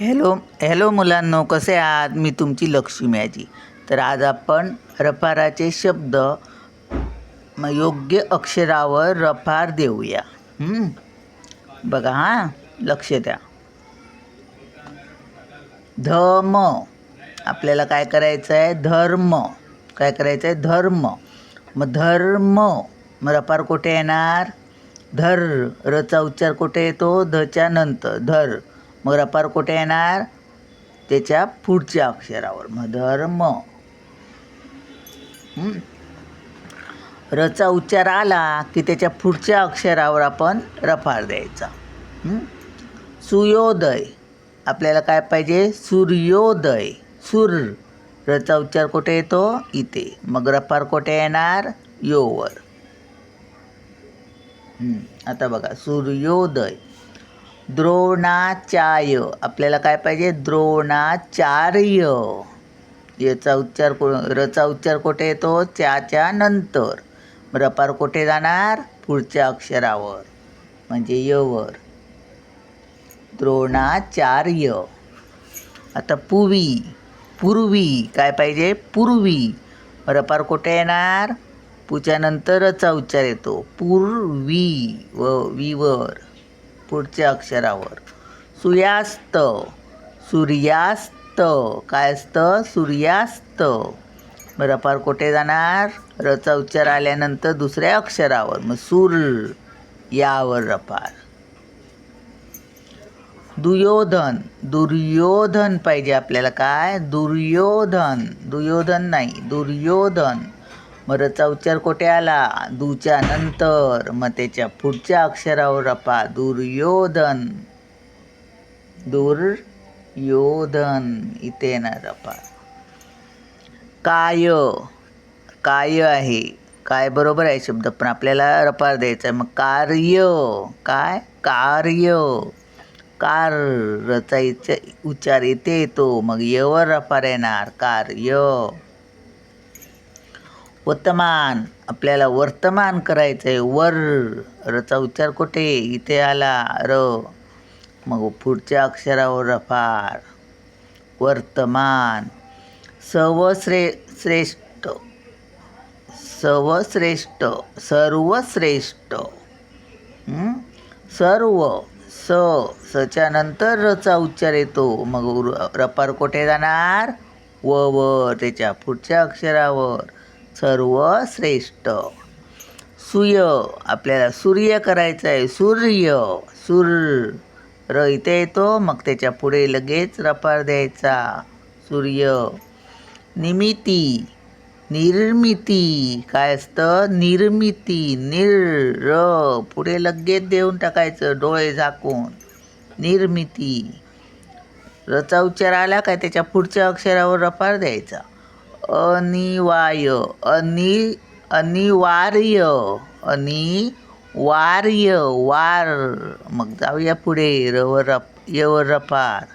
Hello hello मुलांनो कसे आहात? मी तुमची लक्ष्मी आजी तर आज आपण रफाराचे शब्द योग्य अक्षरावर रफार देऊया. बघा हां? लक्ष द्या. धम आपल्याला काय करायचं आहे धर्म. काय करायचं आहे धर्म. मग धर्म. मग रफार कुठे येणार? धर. रचा उच्चार कुठे येतो? धच्या नंतर. धर. मग रपार कुठे येणार? त्याच्या पुढच्या अक्षरावर. मग धर्म. रचा उच्चार आला की त्याच्या पुढच्या अक्षरावर आपण रफार द्यायचा. सूर्योदय आपल्याला काय पाहिजे? सूर्योदय. सूर. रचा उच्चार कुठे येतो? इथे. मग रफार कुठे येणार? योवर. आता बघा. सूर्योदय. द्रोणाचार्य. आपल्याला काय पाहिजे? द्रोणाचार्य. याचा उच्चार को रचा उच्चार कुठे येतो? च्याच्या नंतर. रपार कुठे जाणार? पुढच्या अक्षरावर. म्हणजे यवर. द्रोणाचार्य. आता पुवी. पूर्वी. काय पाहिजे? पूर्वी. रपार कुठे येणार? पूच्यानंतर रचा उच्चार येतो. पूर्वी. व विवर. पुढच्या अक्षरावर. सूर्यास्त सूर्यास्त. काय असतं? सूर्यास्त. रपार कुठे जाणार? रचा उच्चार आल्यानंतर दुसऱ्या अक्षरावर. मग सूर यावर रपार. दुर्योधन दुर्योधन पाहिजे आपल्याला काय? दुर्योधन. दुर्योधन नाही दुर्योधन. मग रचा उच्चार कोठे आला? दूच्या नंतर. मग त्याच्या पुढच्या अक्षरावर रपा. दुर्योधन. दुर्योधन. इथे येणार रपा. काय? काय आहे? काय बरोबर आहे शब्द? पण आपल्याला रपार द्यायचा आहे. मग कार्य. काय? कार्य. कार रचायचं उच्चार इथे येतो. मग यवर रपार येणार कार्य. वर्तमान आपल्याला वर्तमान करायचं आहे वर. रचा उच्चार कुठे? इथे आला र. मग पुढच्या अक्षरावर रफार. वर्तमान. सवश्रे श्रेष्ठ. सवश्रेष्ठ सर्वश्रेष्ठ. सर्व. स. सच्या नंतर रचा उच्चार येतो. मग उर- रपार कुठे जाणार? व व. त्याच्या पुढच्या अक्षरावर. सर्वश्रेष्ठ. सूय आपल्याला सूर्य करायचं आहे सूर्य. सूर र इथे येतो मग त्याच्या पुढे लगेच रपार द्यायचा. सूर्य. निमिती निर्मिती. काय असतं? निर्मिती निर र. पुढे लगेच देऊन टाकायचं डोळे झाकून. निर्मिती. रचा उच्चार आला काय त्याच्या पुढच्या अक्षरावर रपार द्यायचा. अनिवार्य अनि अनिवार्य अनिवार्य वार. मग जाऊया पुढे रवरप यवरपार.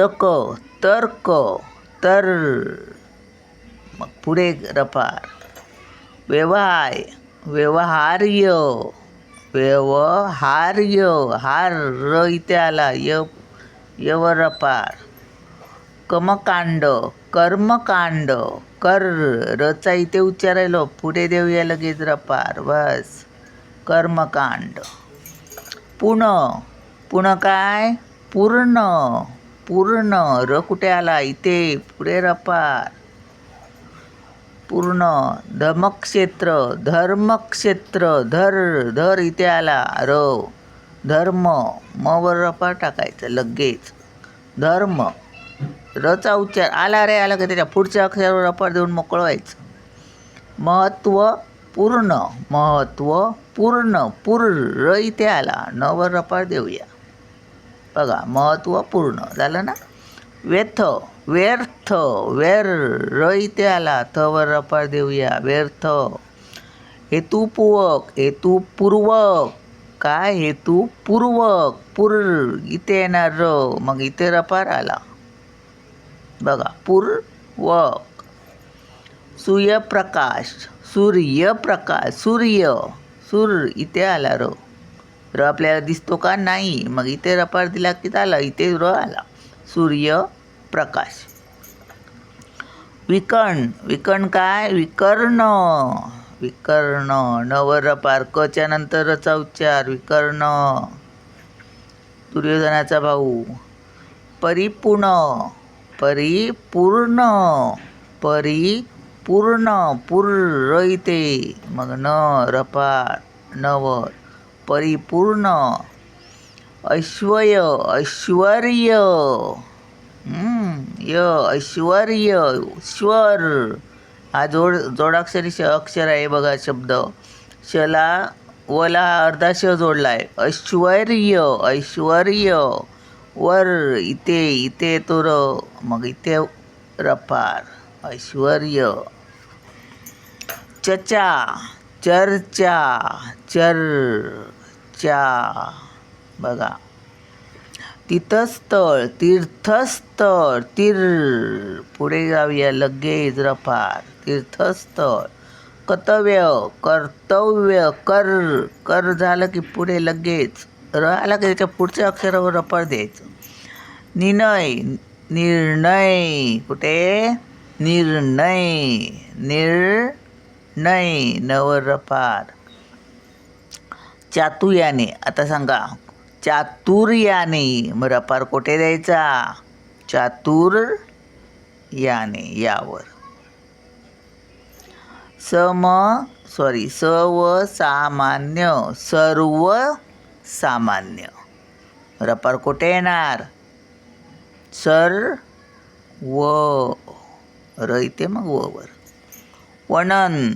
तक तर्क तर. मग पुढे रपार. व्यवहार व्यवहार्य व्यवहार्य हार र इथे आला य यवरपार. कमकांड कर्मकांड कर रचा इथे उच्चारायलो पुढे देऊया लगेच रपार बस. कर्मकांड. पुण पुण काय? पूर्ण पूर्ण र कुठे आला? इथे पुढे रपार. पूर्ण धर्मक्षेत्र धर्मक्षेत्र धर धर इथे आला र. धर्म मवर रपार टाकायचं लगेच. धर्म. रचा उच्चार. आला रे आला की त्याच्या पुढच्या अक्षरावर अपार देऊन मोकळं व्हायचं महत्त्व पूर्ण महत्त्व पूर्ण पूर र इथे आला. नवर वर रपार देऊया. बघा महत्त्व पूर्ण. झालं ना? व्यथ व्यर्थ वेर र इथे आला. थवर वर रपार देऊया. व्यर्थ. हेतुपूवक हेतुपूर्वक. काय हेतुपूर्वक? पूर इथे येणार र. मग इथे रपार आला. बघा पूर्वक. सूर्यप्रकाश सूर्यप्रकाश सूर्य सूर इथे आला र. र आपल्याला दिसतो का? नाही. मग इथे रपार दिला की आला इथे र आला. सूर्य प्रकाश विकर्ण. विकर्ण काय? विकर्ण. विकर्ण. नवर रपार कच्या नंतरचा उच्चार विकर्ण. दुर्योधनाचा भाऊ. परिपूर्ण. परिपूर्ण परिपूर्ण पूर्र इथे मग न रपार नवर परिपूर्ण ऐश्वर्य। ऐश्वर्य य ऐश्वर्य स्वर हा जोड जोडाक्षरी श अक्षर आहे बघा शब्द. शला वला अर्धा श जोडला आहे. ऐश्वर्य ऐश्वर्य. वर इथे इथे तो र मग इथे रपार ऐश्वर्य. चचा चर्चा चर्चा. बघा. तिथस्थळ तीर्थस्थळ तीर. पुढे जाऊया लगेच रफार तीर्थस्थळ. कर्तव्य कर्तव्य कर. कर झालं की पुढे लगेच. र आला की त्याच्या पुढच्या अक्षरावर रपार द्यायचं. निर्णय निर्णय कुठे? निर्णय निर्णय नवर रपार चातुर्याने आता सांगा. चातुर्याने मग रपार कुठे द्यायचा? चातुर याने यावर. सम सॉरी सामान्य सर्व सामान्य. रपर कुठे येणार? सर व. र इथे मग वर. वर्णन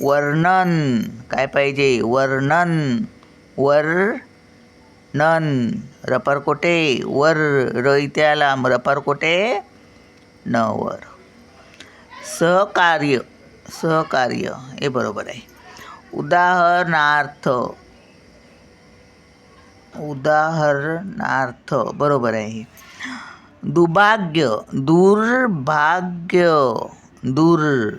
वर्णन काय पाहिजे? वर्णन वर नन. रपर कोठे? वर. र इथे आला रपर रपार न वर. सहकार्य सहकार्य. हे बरोबर आहे. उदाहरणार्थ उदाहरणार्थ बरोबर आहे. दुर्भाग्य दुर्भाग्य दूर.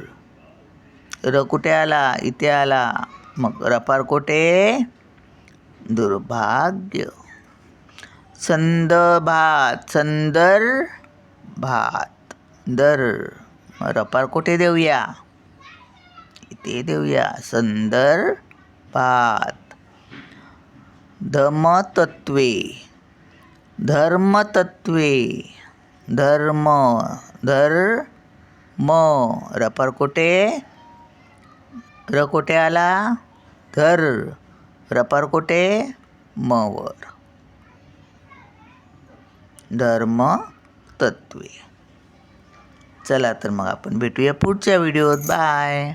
र कुठे आला? इथे आला. मग रपार कोठे? दुर्भाग्य. संदर भात दर. रपार कोठे देऊया? इथे देऊया. संदर भात धमतत्वे धर्मतत्वे धर्म धर्म. रपर कुठे र कुठे आला. धर रपर कुठे मवर. धर्म तत्वे चला तर मग आपण भेटूया पुढच्या व्हिडिओत. बाय.